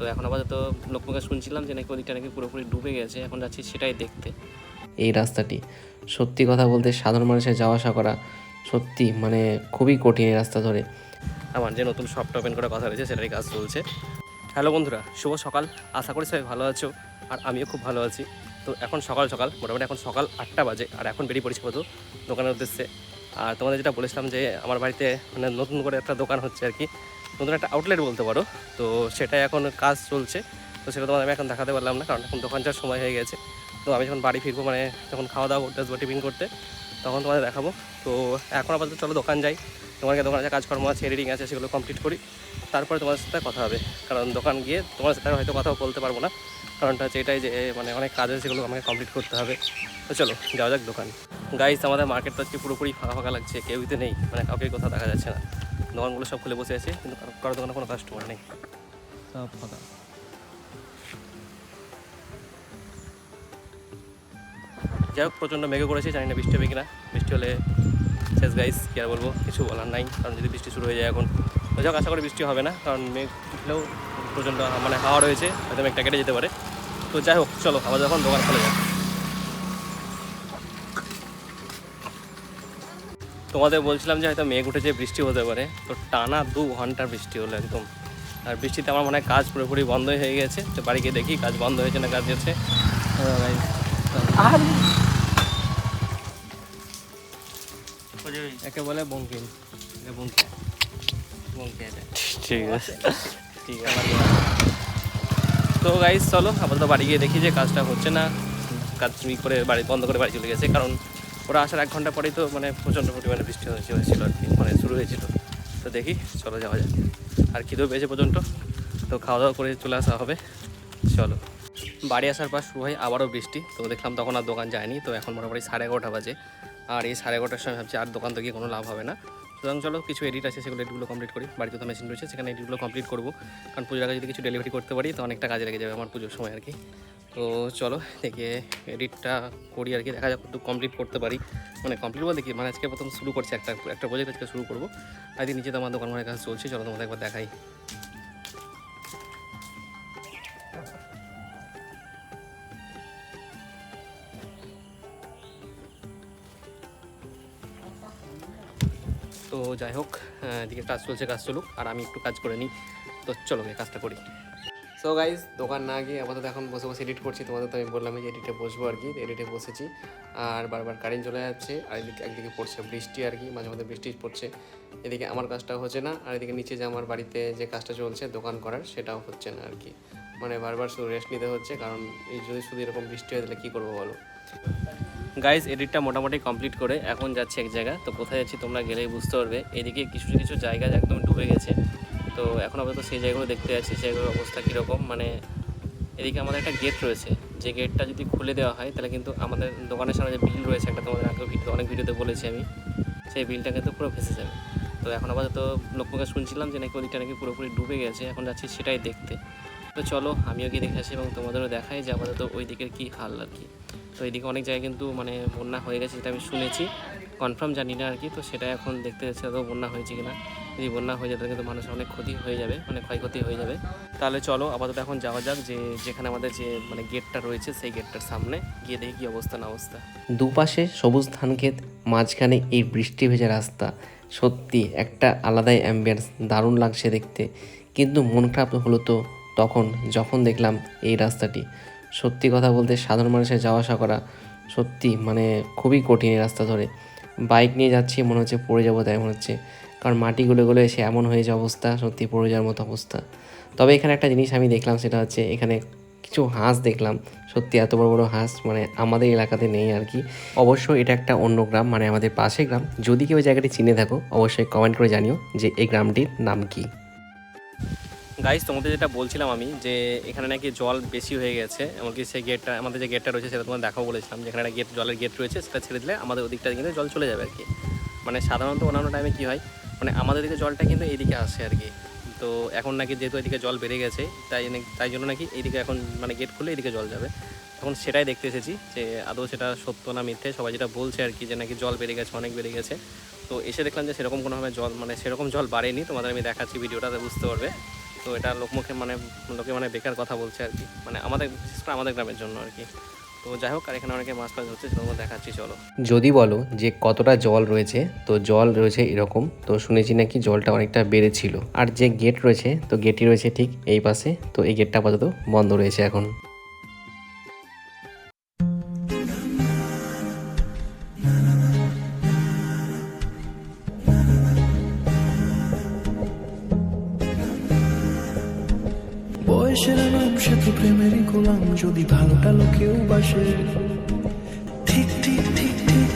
তো এখন আপাতত লোকমুখে শুনছিলাম যে নাকি ওদিকটা নাকি পুরোপুরি ডুবে গেছে এখন যাচ্ছি সেটাই দেখতে। এই রাস্তাটি। সত্যি কথা বলতে সাধারণ মানুষের যাওয়া আসা করা সত্যি মানে খুবই কঠিন এই রাস্তা ধরে। আমার যে নতুন শপটা ওপেন করার কথা রয়েছে সেটারই কাজ চলছে। হ্যালো বন্ধুরা শুভ সকাল। আশা করি সবাই ভালো আছো আর আমিও খুব ভালো আছি। তো এখন সকাল সকাল মোটামুটি এখন সকাল আটটা বাজে আর এখন বেরিয়ে পড়েছি কত দোকানের উদ্দেশ্যে। আর তোমাদের যেটা বলেছিলাম যে আমার বাড়িতে মানে নতুন করে একটা দোকান হচ্ছে আর কি। নতুন একটা আউটলেট বলতে পারো। তো সেটাই এখন কাজ চলছে। তো সেটা তোমাদের আমি এখন দেখাতে পারলাম না, কারণ এখন দোকান যাওয়ার সময় হয়ে গেছে। তো আমি যখন বাড়ি ফিরবো মানে যখন খাওয়া দাওয়া করতে আসব টিফিন করতে, তখন তোমাদের দেখাবো। তো এখন আপাতত চলো দোকান যাই। তোমাকে দোকানে যে কাজকর্ম আছে এডিটিং আছে, সেগুলো কমপ্লিট করি। তারপরে তোমাদের সাথে কথা হবে। কারণ দোকান গিয়ে তোমার সাথে হয়তো কথাও বলতে পারব না। কারণটা হচ্ছে এটাই যে মানে অনেক কাজ আছে, সেগুলো আমাকে কমপ্লিট করতে হবে। তো চলো, যাওয়া যাক দোকান। গাইস আমাদের মার্কেটটা আজকে পুরোপুরি ফাঁকা ফাঁকা লাগছে, কেউই তো নেই। মানে কাউকে কোথাও দেখা যাচ্ছে না। দোকানগুলো সব খুলে বসে আছে কিন্তু কারো- দোকানে কোনো কাস্টমার নেই। সব ফাঁকা। যাই হোক প্রচণ্ড মেঘে করেছে জানি না বৃষ্টি হবে কিনা। বৃষ্টি হলে শেষ গাইস কি আর বলব কিছু বলার নাই কারণ যদি বৃষ্টি শুরু হয়ে যায় এখন। যাক আশা করি বৃষ্টি হবে না কারণ মেঘ উঠলেও প্রচণ্ড মানে হাওয়া রয়েছে হয়তো মেঘটা কেটে যেতে পারে। তো যাই হোক চলো আবার যখন দোকান খুলে যাক তোমাদের বলছিলাম যে হয়তো মেঘ উঠেছে বৃষ্টি হতে পারে। তো টানা দু ঘণ্টার বৃষ্টি হলো একদম। আর বৃষ্টিতে আমার মনে হয় কাজ পুরোপুরি বন্ধই হয়ে গেছে। তো বাড়ি গিয়ে দেখি কাজ বন্ধ হয়েছে না কাজ হচ্ছে। একে বলে বঙ্কিম। বঙ্কিয়া ঠিক আছে। ঠিক আছে। তো গাইজ চলো আপাতত বাড়ি গিয়ে দেখি যে কাজটা হচ্ছে না। কাজ করে বাড়ি বন্ধ করে বাড়ি চলে গেছে। কারণ ওরা আসার এক ঘণ্টা পরেই তো মানে প্রচণ্ড পরিমাণে বৃষ্টি হয়েছে হয়েছিল আর কি মানে শুরু হয়েছিল। তো দেখি চলো যাওয়া যাক। আর খিদেও পেয়েছে পর্যন্ত তো খাওয়া দাওয়া করে চলে আসা হবে। চলো। বাড়ি আসার পর শুরু হয় আবারও বৃষ্টি। তো দেখলাম তখন আর দোকান যায়নি। তো এখন মোটামুটি সাড়ে এগারোটা বাজে। আর এই সাড়ে এগারোটার সময় ভাবছি, আর দোকান তো গিয়ে কোনো লাভ হবে না। সুতরাং চলো কিছু এডিট আছে, সেগুলো এডিটগুলো কমপ্লিট করি। বাড়িতে তো মেশিন রয়েছে, সেখানে এডিটগুলো কমপ্লিট করব। কারণ পুজোর আগে যদি কিছু ডেলিভারি করতে পারি, তো অনেকটা কাজে লেগে যাবে আমার পুজোর সময় আর কি। তো চলো, দেখে এডিটটা করি আর কি। দেখা যাক একটু কমপ্লিট করতে পারি। মানে কমপ্লিট বলতে কি? মানে আজকে প্রথম শুরু করছে একটা একটা প্রজেক্ট আজকে শুরু করব। আজকে নিচে তো আমার দোকান মানে কাজ চলছে, চলো তোমাদের একবার দেখাই। তো যাই হোক এদিকে কাজ চলছে, কাজ চলুক, আর আমি একটু কাজ করে নিই। তো চলো কাজটা করি। সো গাইজ দোকান না গিয়ে আপাতত এখন বসে বসে এডিট করছি। তোমাদের তো আমি বললাম যে এডিটে বসবো আর কি এডিটে বসেছি। আর বারবার কারেন্ট চলে যাচ্ছে, আর এদিকে একদিকে পড়ছে বৃষ্টি আর কি, মাঝে মাঝে বৃষ্টি পড়ছে। এদিকে আমার কাজটা হচ্ছে না, আর এদিকে নিচে যে আমার বাড়িতে যে কাজটা চলছে, দোকান করার, সেটাও হচ্ছে না আর কি। মানে বারবার শুধু রেস্ট নিতে হচ্ছে, কারণ এই যদি শুধু এরকম বৃষ্টি হয়ে, তাহলে কী করব বলো? গাইজ এডিটটা মোটামুটি কমপ্লিট করে এখন যাচ্ছি এক জায়গা তো কোথায় যাচ্ছি তোমরা গেলেই বুঝতে পারবে। এদিকে কিছু কিছু জায়গা একদম ডুবে গেছে। তো এখন আপাতত সেই জায়গাগুলো দেখতে যাচ্ছি সেগুলোর অবস্থা কীরকম? মানে এদিকে আমাদের একটা গেট রয়েছে। যে গেটটা যদি খুলে দেওয়া হয়, তাহলে কিন্তু আমাদের দোকানের সামনে যে বিল রয়েছে, একটা তোমাদের আগে ভিডিও, অনেক ভিডিওতে বলেছি আমি, সেই বিলটা কিন্তু পুরো ভেসে যাবে। তো এখন আপাতত লোকমুখে শুনছিলাম যে নাকি ওদিকটা নাকি পুরোপুরি ডুবে গেছে, এখন যাচ্ছি সেটাই দেখতে। তো চলো, আমিও গিয়ে দেখে আসি এবং তোমাদেরও দেখাই যে আপাতত ওই দিকের কী হাল আর কি। তো এইদিকে অনেক জায়গায় কিন্তু মানে বন্যা হয়ে গেছে যেটা আমি শুনেছি। কনফার্ম জানি না আর কি, তো সেটা এখন দেখতে যাচ্ছে আদৌ বন্যা হয়েছে কিনা। যদি বন্যা হয়ে যায়, তাহলে কিন্তু মানুষের অনেক ক্ষতি হয়ে যাবে, অনেক ক্ষয়ক্ষতি হয়ে যাবে। তাহলে চলো, আপাতত এখন যাওয়া যাক যে যেখানে আমাদের যে মানে গেটটা রয়েছে, সেই গেটটার সামনে গিয়ে দেখি কী অবস্থা না অবস্থা। দুপাশে সবুজ ধান ক্ষেত, মাঝখানে এই বৃষ্টি ভেজা রাস্তা। সত্যি একটা আলাদাই অ্যাম্বিয়েন্স দারুণ লাগছে দেখতে। কিন্তু মন খারাপ হলো তো তখন যখন দেখলাম এই রাস্তাটি, সত্যি কথা বলতে সাধারণ মানুষের যাওয়া আসা করা সত্যি মানে খুবই কঠিন এই রাস্তা ধরে। বাইক নিয়ে যাচ্ছি, মনে হচ্ছে পড়ে যাব তাই মনে হচ্ছে। কারণ মাটি গলে গলে এসে এমন হয়েছে অবস্থা, সত্যি পড়ে যাওয়ার মতো অবস্থা। তবে এখানে একটা জিনিস আমি দেখলাম, সেটা হচ্ছে এখানে কিছু হাঁস দেখলাম। সত্যি এত বড় বড় হাঁস মানে আমাদের এলাকাতে নেই আর কি। অবশ্য এটা একটা অন্য গ্রাম মানে আমাদের পাশে গ্রাম। যদি কেউ জায়গাটি চিনে থাকো, অবশ্যই কমেন্ট করে জানিও যে এই গ্রামটির নাম কি। গাইস তোমাদের যেটা বলছিলাম আমি, যে এখানে নাকি জল বেশি হয়ে গেছে, এমনকি সেই গেটটা আমাদের যে গেটটা রয়েছে সেটা তোমার দেখাও বলেছিলাম যেখানে একটা গেট জলের গেট রয়েছে, সেটা ছেড়ে দিলে আমাদের ওদিকটা কিন্তু জল চলে যাবে আর কি মানে সাধারণত অন্যান্য টাইমে কী হয় মানে আমাদের দিকে জলটা কিন্তু এইদিকে আসে আর কি তো এখন নাকি যেহেতু এদিকে জল বেড়ে গেছে, তাই তাই জন্য নাকি এইদিকে এখন মানে গেট খুলে এদিকে জল যাবে। তখন সেটাই দেখতে এসেছি, যে আদৌ সেটা সত্য না মিথ্যে, সবাই যেটা বলছে আর কি যে নাকি জল বেড়ে গেছে, অনেক বেড়ে গেছে। তো এসে দেখলাম যে সেরকম কোনোভাবে জল মানে সেরকম জল বাড়েনি, তোমাদের আমি দেখাচ্ছি ভিডিওটাতে, বুঝতে পারবে। তো এটা লোকমুখে মানে লোকে মানে বেকার কথা বলছে আর কি। মানে আমাদের, বিশেষ করে আমাদের গ্রামের জন্য আর কি। তো যাই হোক, আর এখানে অনেকে মাছ ফাছ হচ্ছে সেরকম দেখাচ্ছি, চলো। যদি বলো যে কতটা জল রয়েছে, তো জল রয়েছে এরকম। তো শুনেছি নাকি জলটা অনেকটা বেড়েছিল। আর যে গেট রয়েছে, তো গেটই রয়েছে ঠিক এই পাশে। তো এই গেটটা আপাতত বন্ধ রয়েছে এখন। বয়সের নাম সে তো প্রেমেরই গোলাম যদি ভালো টালো কেউ বাসে। ঠিক ঠিক ঠিক ঠিক।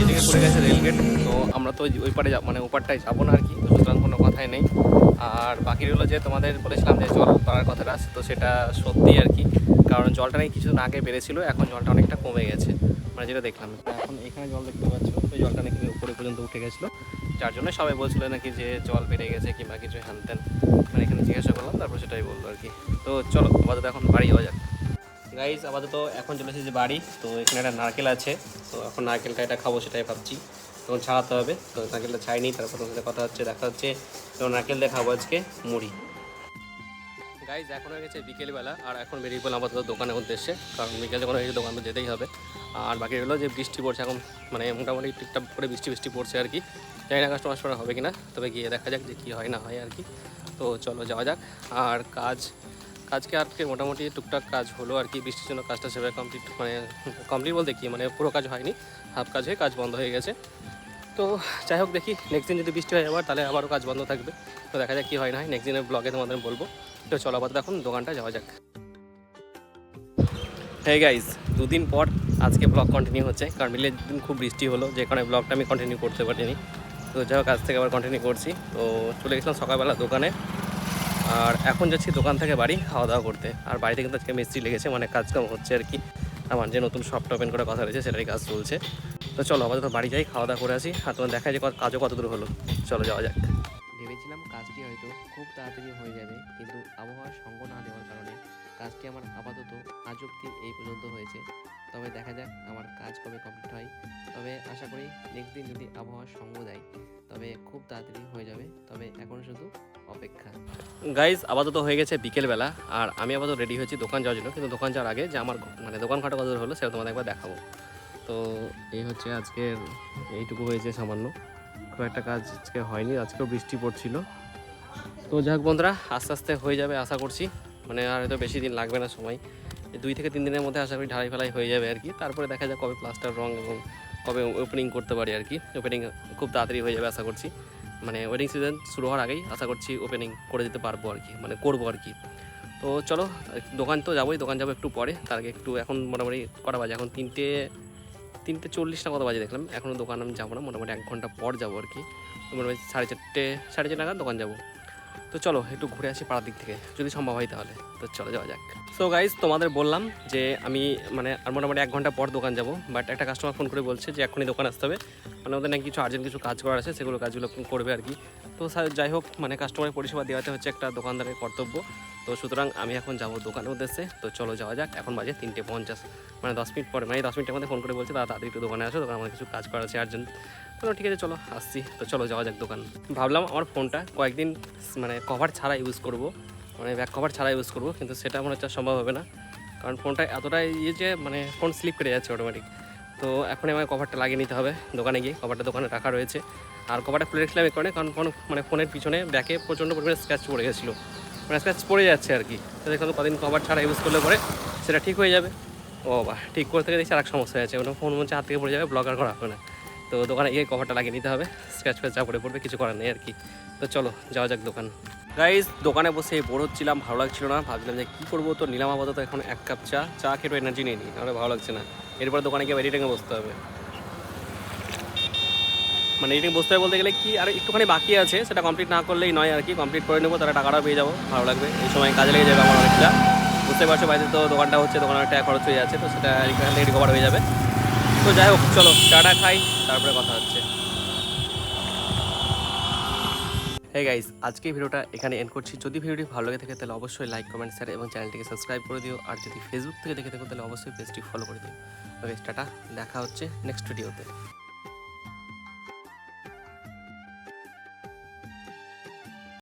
এদিকে পড়ে গেছে রেলগেট তো আমরা তো ওই- পারে যাব মানে ওপারটায় যাব না আর কি সুতরাং কোনো কথাই নেই। আর বাকি রইল যে তোমাদের বলেছিলাম যে জল বাড়ার কথাটা তো সেটা সত্যি আর কি কারণ জলটা নাকি কিছুদিন আগে বেড়েছিল এখন জলটা অনেকটা কমে গেছে। মানে যেটা দেখলাম এখন এখানে জল দেখতে পাচ্ছ ওই জলটা নাকি উপরে পর্যন্ত উঠে গেছিল। যার জন্য সবাই বলছিল নাকি যে জল বেড়ে গেছে কিংবা কিছু হ্যানত্যান মানে এখানে জিজ্ঞাসা করলাম, তারপর সেটাই বলল আর কি। তো চলো, আপাতত এখন বাড়ি যাওয়া যাক। গাইজ আপাতত এখন চলে এসেছি বাড়ি, তো এখানে একটা নারকেল আছে, তো এখন নারকেলটা এটা খাব সেটাই ভাবছি। তখন ছাড়াতে হবে, তো নারকেলটা ছাইনি, তারপর তোমার সাথে কথা হচ্ছে, দেখা হচ্ছে। তো নারকেল দিয়ে খাব আজকে মুড়ি। গাইজ এখন হয়ে গেছে বিকেলবেলা, আর এখন বেরিয়ে পড়লাম আপাতত দোকানের উদ্দেশ্যে, কারণ বিকেলে হয়ে দোকান যেতেই হবে। আর বাকি হলো যে বৃষ্টি পড়ছে, এখন মানে মোটামুটি ঠিকঠাক করে বৃষ্টি বৃষ্টি পড়ছে আর কি। জানি না কাস্টমার সরা হবে কিনা, তবে গিয়ে দেখা যাক যে কী হয় না হয় আর কি। তো চলো যাওয়া যাক। আর কাজ, কাজকে আজকে মোটামুটি টুকটাক কাজ হলো আর কি, বৃষ্টির জন্য কাজটা সেভাবে কমপ্লিট মানে কমপ্লিট বলতে কি মানে পুরো কাজ হয়নি হাফ কাজ হয়ে কাজ বন্ধ হয়ে গেছে। তো যাই হোক দেখি নেক্সট দিন যদি বৃষ্টি হয় আবার, তাহলে আবারও কাজ বন্ধ থাকবে। তো দেখা যাক কী হয় না হয় নেক্সট দিনের ব্লগে তোমাদের বলব। তো চলো আপাতত এখন দোকানটা যাওয়া যাক। হ্যাঁ গাইজ দুদিন পর আজকে ব্লগ কন্টিনিউ হচ্ছে। কারণ মিলের দিন খুব বৃষ্টি হলো, যে কারণে ব্লগটা আমি কন্টিনিউ করতে পারিনি। তো যাই হোক, আজ থেকে আবার কন্টিনিউ করছি। তো চলে গেছিলাম সকালবেলা দোকানে। আর এখন যাচ্ছি দোকান থেকে বাড়ি খাওয়া দাওয়া করতে। আর বাড়িতে কিন্তু আজকে মিস্ত্রি লেগেছে মানে কাজ কাম হচ্ছে আর কি। আমার যে নতুন শপটা ওপেন করার কথা রয়েছে, সেটারই কাজ চলছে। তো চলো আমাদের তো বাড়ি যাই, খাওয়া দাওয়া করে আসি। আর তোমার দেখা যে কাজও কত দূর হলো। চলো যাওয়া যাক। ভেবেছিলাম কাজটি হয়তো খুব তাড়াতাড়ি হয়ে যাবে, কিন্তু আবহাওয়ার সঙ্গ না দেওয়ার কারণে কাজটি আমার আপাতত আজ অব্দি এই পর্যন্ত হয়েছে। তবে দেখা যাক আমার কাজ কবে কমপ্লিট হয়। তবে আশা করি নেক্সট দিন যদি আবহাওয়ার সঙ্গ দেয়, তবে খুব তাড়াতাড়ি হয়ে যাবে। তবে এখন শুধু অপেক্ষা। গাইজ আপাতত হয়ে গেছে বিকেলবেলা, আর আমি আপাতত রেডি হয়েছি দোকান যাওয়ার জন্য। কিন্তু দোকান যাওয়ার আগে যে আমার মানে দোকান ঘাটা কত হলো সেটা তোমাদের একবার দেখাবো। তো এই হচ্ছে আজকের, এইটুকু হয়েছে সামান্য। খুব একটা কাজ আজকে হয়নি, আজকেও বৃষ্টি পড়ছিল। তো যাক বন্ধুরা, আস্তে আস্তে হয়ে যাবে আশা করছি। মানে আর হয়তো বেশি দিন লাগবে না সময়। দুই থেকে তিন দিনের মধ্যে আশা করি ঢালাই ফেলাই হয়ে যাবে আর কি। তারপরে দেখা যাক কবে প্লাস্টার রং এবং কবে ওপেনিং করতে পারি আর কি। ওপেনিং খুব তাড়াতাড়ি হয়ে যাবে আশা করছি। মানে ওয়েডিং সিজন শুরু হওয়ার আগেই আশা করছি ওপেনিং করে দিতে পারব আর কি মানে করব আর কি। তো চলো, দোকান তো যাবোই, দোকান যাব একটু পরে। তার আগে একটু এখন মোটামুটি কটা বাজে? এখন তিনটে তিনটে চল্লিশ না কত বাজে দেখলাম। এখনও দোকান আমি যাব না, মোটামুটি এক ঘণ্টা পর যাব আর কি। মোটামুটি সাড়ে চারটে সাড়ে চারটে নাগাদ দোকান যাব। তো চলো, একটু ঘুরে আসি পাড়ার দিক থেকে, যদি সম্ভব হয় তাহলে। তো চলো, যাওয়া যাক। সো গাইজ তোমাদের বললাম যে আমি মানে আর মোটামুটি এক ঘণ্টা পর দোকান যাব বাট একটা কাস্টমার ফোন করে বলছে যে এখনই দোকান আসতে হবে। মানে ওদের নাকি কিছু আর্জেন্ট কিছু কাজ করার আছে, সেগুলো কাজগুলো করবে আর কি। তো যাই হোক মানে কাস্টমারের পরিষেবা দেওয়াতে হচ্ছে একটা দোকানদারের কর্তব্য। তো সুতরাং আমি এখন যাব দোকানের উদ্দেশ্যে। তো চলো, যাওয়া যাক, এখন বাজে তিনটে পঞ্চাশ। মানে দশ মিনিট পরে মানে দশ মিনিটের মধ্যে ফোন করে বলছে তাড়াতাড়ি একটু দোকানে আসো দোকানে আমার কিছু কাজ করা আছে আর্জেন্ট চলো ঠিক আছে, চলো। আসছি, তো চলো, যাওয়া যাক দোকান। ভাবলাম আমার ফোনটা কয়েকদিন মানে কভার ছাড়া ইউজ করব। মানে ব্যাক কভার ছাড়া ইউজ করব, কিন্তু সেটা মনে হচ্ছে সম্ভব হবে না। কারণ ফোনটা এতটাই ইয়ে যে মানে ফোন স্লিপ কেটে যাচ্ছে অটোমেটিক তো এখন আমাকে কভারটা লাগিয়ে নিতে হবে দোকানে গিয়ে কভারটা দোকানে রাখা রয়েছে। আর কভারটা খুলে রেখেছিলাম এই কারণে, কারণ ফোন মানে ফোনের পিছনে ব্যাকে প্রচণ্ড পরিমাণে স্ক্র্যাচ পড়ে গেছিল। মানে স্ক্র্যাচ পড়ে যাচ্ছে আর কি। দেখুন কদিন কভার ছাড়া ইউজ করলে পরে সেটা ঠিক হয়ে যাবে। ও বাবা ঠিক করতে গেলে দেখছি আর এক সমস্যা আছে। ওটা ফোন মনে হচ্ছে হাত থেকে পড়ে যাবে ব্লগার করা হবে না। তো দোকানে গিয়ে কভারটা লাগিয়ে নিতে হবে। স্ক্র্যাচ ফ্যাচ যা পড়ে পড়বে, কিছু করার নেই আর কি। তো চলো, যাওয়া যাক দোকান। গাইজ দোকানে বসে বোর হচ্ছিলাম, ভালো লাগছিল না। ভাবছিলাম যে কী করব? তো নিলাম আপাতত এখন এক কাপ চা। চা খেয়ে এনার্জি নিই, নাহলে ভালো লাগছে না। এরপর দোকানে গিয়ে এডিটিংয়ে বসতে হবে। মানে এডিটিং বসতে হবে বলতে গেলে কি, আর একটুখানি বাকি আছে, সেটা কমপ্লিট না করলেই নয় আর কি। কমপ্লিট করে নেব তারা টাকাটাও পেয়ে যাব, ভালো লাগবে। এই সময় কাজে লেগে যাবে আমার অনেকটা। বুঝতে পারছ, বাড়িতে তো দোকানটা হচ্ছে, দোকানে একটা খরচ হয়ে যাচ্ছে, তো সেটা এখান থেকে রিকভার হয়ে যাবে। তো যাই হোক, চলো চাটা খাই, তারপরে কথা হচ্ছে। হ্যাঁ গাইজ আজকে ভিডিওটা এখানে এন্ড করছি। যদি ভিডিওটি ভালো লাগে থাকে, তাহলে অবশ্যই লাইক কমেন্ট শেয়ার এবং চ্যানেলটিকে সাবস্ক্রাইব করে দিও। আর যদি ফেসবুক থেকে দেখে থাকো, তাহলে অবশ্যই পেজটি ফলো করে দিও। ওকে টাটা, দেখা হচ্ছে নেক্সট ভিডিওতে